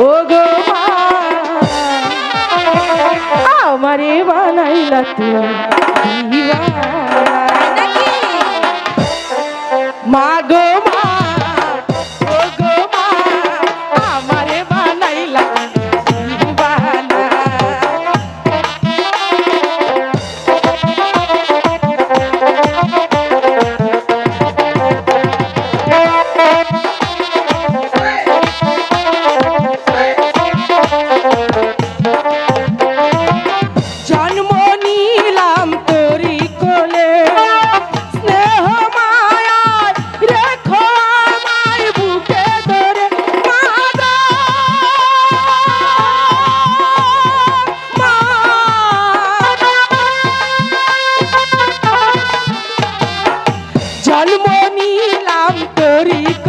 ও গো আমারে বানাইলা তুমি মা গো মা আমারে বানাইলা দিবানা জন্ম নিলাম তরিত